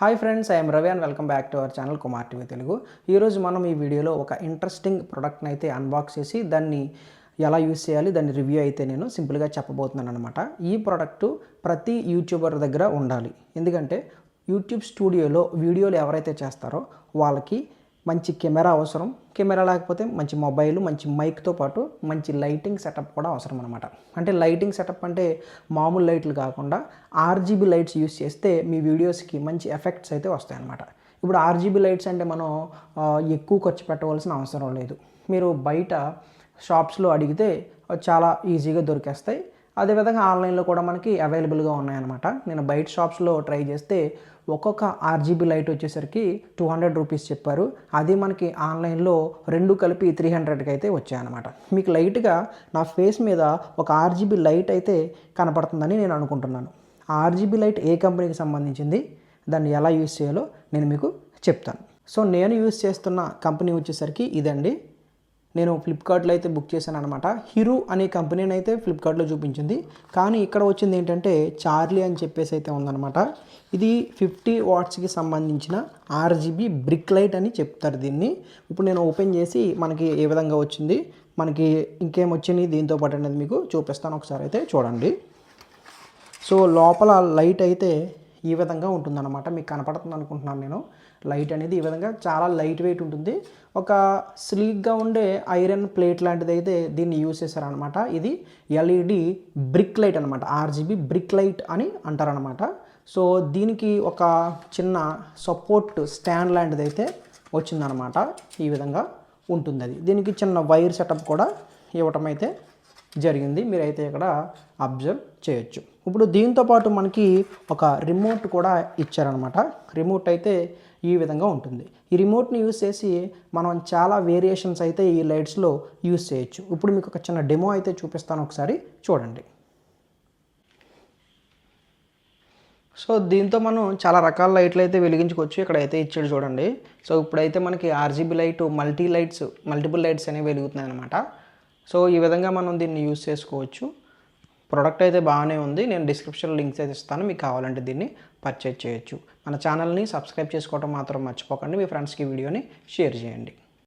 Hi friends I'm Ravi and welcome back to our channel Kumar TV Telugu. ఈరోజు మనం ఈ వీడియోలో ఒక ఇంట్రెస్టింగ్ ప్రోడక్ట్ని అయితే అన్బాక్స్ చేసి దాన్ని ఎలా యూస్ చేయాలి దాని రివ్యూ అయితే నేను సింపుల్గా చెప్పబోతున్నాను అనమాట ఈ ప్రోడక్ట్ ప్రతి యూట్యూబర్ దగ్గర ఉండాలి. ఎందుకంటే యూట్యూబ్ స్టూడియోలో వీడియోలు ఎవరైతే చేస్తారో వాళ్ళకి మంచి కెమెరా అవసరం. కెమెరా లేకపోతే మంచి మొబైల్ మంచి మైక్తో పాటు మంచి లైటింగ్ సెటప్ కూడా అవసరం అనమాట అంటే లైటింగ్ సెటప్ అంటే మామూలు లైట్లు కాకుండా ఆర్జీబీ లైట్స్ యూస్ చేస్తే మీ వీడియోస్కి మంచి ఎఫెక్ట్స్ అయితే వస్తాయన్నమాట. ఇప్పుడు ఆర్జీబీ లైట్స్ అంటే మనం ఎక్కువ ఖర్చు పెట్టవలసిన అవసరం లేదు. మీరు బయట షాప్స్లో అడిగితే చాలా ఈజీగా దొరికేస్తాయి. అదేవిధంగా ఆన్లైన్లో కూడా మనకి అవైలబుల్గా ఉన్నాయన్నమాట. నేను బయట షాప్స్లో ట్రై చేస్తే ఒక్కొక్క ఆర్జీబీ లైట్ వచ్చేసరికి టూ హండ్రెడ్ రూపీస్ చెప్పారు. అది మనకి ఆన్లైన్లో రెండు కలిపి త్రీ హండ్రెడ్కి అయితే వచ్చాయన్నమాట. మీకు లైట్గా నా ఫేస్ మీద ఒక ఆర్జీబీ లైట్ అయితే కనపడుతుందని నేను అనుకుంటున్నాను. ఆర్జీబీ లైట్ ఏ కంపెనీకి సంబంధించింది? దాన్ని ఎలా యూస్ చేయాలో నేను మీకు చెప్తాను. సో నేను యూస్ చేస్తున్న కంపెనీ వచ్చేసరికి ఇదండి. నేను ఫ్లిప్కార్ట్లో అయితే బుక్ చేశాను అనమాట హీరో అనే కంపెనీని అయితే ఫ్లిప్కార్ట్లో చూపించింది. కానీ ఇక్కడ వచ్చింది ఏంటంటే చార్లీ అని చెప్పేసి అయితే ఉందన్నమాట. ఇది ఫిఫ్టీ వాట్స్కి సంబంధించిన ఆర్జీబీ బ్రిక్ లైట్ అని చెప్తారు దీన్ని. ఇప్పుడు నేను ఓపెన్ చేసి మనకి ఏ విధంగా వచ్చింది మనకి ఇంకేం వచ్చింది దీంతో పాటు అనేది మీకు చూపిస్తాను ఒకసారి అయితే చూడండి. సో లోపల లైట్ అయితే ఈ విధంగా ఉంటుందన్నమాట. మీకు కనపడుతుంది అనుకుంటున్నాను నేను. లైట్ అనేది ఈ విధంగా చాలా లైట్ వెయిట్ ఉంటుంది. ఒక స్లీక్గా ఉండే ఐరన్ ప్లేట్ లాంటిది అయితే దీన్ని యూస్ చేశారనమాట ఇది ఎల్ఈడి బ్రిక్ లైట్ అనమాట ఆర్జీబీ బ్రిక్ లైట్ అని అంటారనమాట సో దీనికి ఒక చిన్న సపోర్ట్ స్టాండ్ లాంటిది అయితే వచ్చిందనమాట ఈ విధంగా ఉంటుంది అది దీనికి చిన్న వైర్ సెటప్ కూడా ఇవ్వటం అయితే జరిగింది. మీరైతే ఇక్కడ అబ్జర్వ్ చేయొచ్చు. ఇప్పుడు దీంతో పాటు మనకి ఒక రిమోట్ కూడా ఇచ్చారనమాట. రిమోట్ అయితే ఈ విధంగా ఉంటుంది. ఈ రిమోట్ని యూస్ చేసి మనం చాలా వేరియేషన్స్ అయితే ఈ లైట్స్లో యూస్ చేయొచ్చు. ఇప్పుడు మీకు ఒక చిన్న డెమో అయితే చూపిస్తాను ఒకసారి. చూడండి. సో దీంతో మనం చాలా రకాల లైట్లు అయితే వెలిగించుకోవచ్చు. ఇక్కడ అయితే ఇచ్చాడు చూడండి. సో ఇప్పుడైతే మనకి RGB light multi lights multiple lights అనేవి వెలుగుతున్నాయి అనమాట సో ఈ విధంగా మనం దీన్ని యూస్ చేసుకోవచ్చు. ప్రోడక్ట్ అయితే బాగానే ఉంది. నేను డిస్క్రిప్షన్ లింక్స్ అయితే ఇస్తాను. మీకు కావాలంటే దీన్ని పర్చేజ్ చేయొచ్చు. మన ఛానల్ని సబ్స్క్రైబ్ చేసుకోవడం మాత్రం మర్చిపోకండి. మీ ఫ్రెండ్స్కి వీడియోని షేర్ చేయండి.